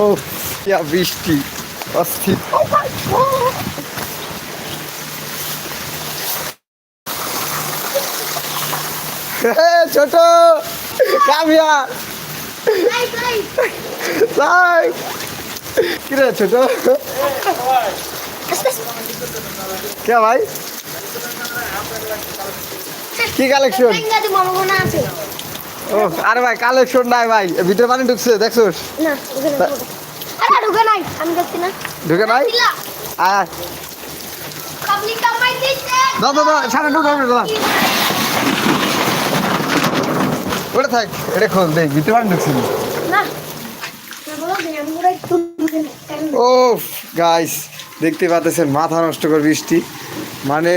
ও क्या বৃষ্টি অস্থির। ছোট কামিয়া। কিরে ছোট? কে ভাই? কি কালেকশন ও আরে ভাই কালেকশন নাই ভাই। ভিতরে পানি ঢুকছে দেখছোস? না আরে ঢোকে নাই। আমি দেখছি না। ঢুকে নাই? আয় কামাই দিচ্ছে দাও দাও দাও সামনে ঢুক ওটা থাক এটা খোল দেখ ভিতরে পানি ঢুকছে। না। ও গাইস দেখতে পাচ্ছেন মাথা নষ্ট করে বৃষ্টি। মানে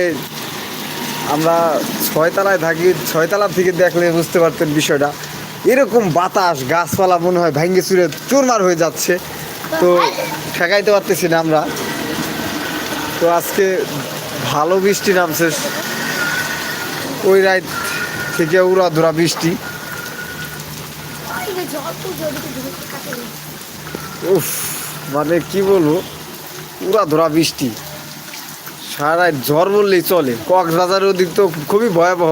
আমরা ছয়তলায় থাকি ছয়তলা থেকে দেখলে বুঝতে পারতেন বিষয়টা। এরকম বাতাস, গাছপালা মনে হয় ভেঙে চুরে চুরমার হয়ে যাচ্ছে। তো ঠেকাইতে পারতেছি না আমরা। তো আজকে ভালো বৃষ্টি নামছে। ওই রাত থেকে উড়া ধরা বৃষ্টি। উফ মানে কি বলব? উড়া ধরা বৃষ্টি। সারা ঝড় বললেই চলে। কক্সবাজারের ওদিক তো খুবই ভয়াবহ।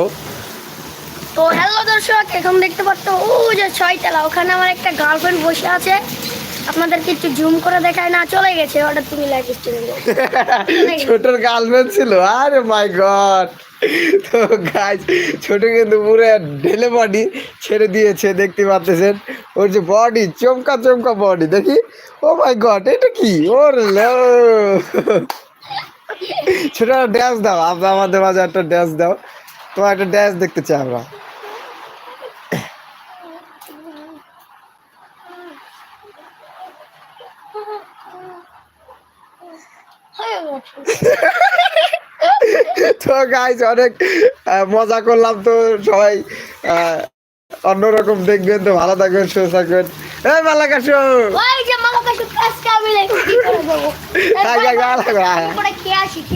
তো হ্যালো দর্শক এখন দেখতে পাচ্ছ ও যে ছয়তলা ওখানে আমার একটা গার্লফ্রেন্ড বসে আছে। আপনাদেরকে একটু জুম করে দেখায় না চলে গেছে ওটা তুমি স্টাইলে ছোটর গার্লফ্রেন্ড ছিল আরে মাই গড তো গাছ ছোট কিন্তু পুরো ঢেলে বডি ছেড়ে দিয়েছে দেখতে পাচ্ছেন? ওর যে বডি চমকা চমকা বডি দেখি? ও মাই গড এটা কি? ওর লো ছোট ড্যান্স দাও আমরা আমাদের মাঝে একটা ড্যান্স দাও। তোমার একটা ড্যান্স দেখতে চাই আমরা। তো গাইজ অনেক মজা করলাম তো সবাই অন্যরকম দেখবেন তো, ভালো থাকবেন, সুস্থ থাকবেন। এই মালাকাশো ওই যে মালাকা একটু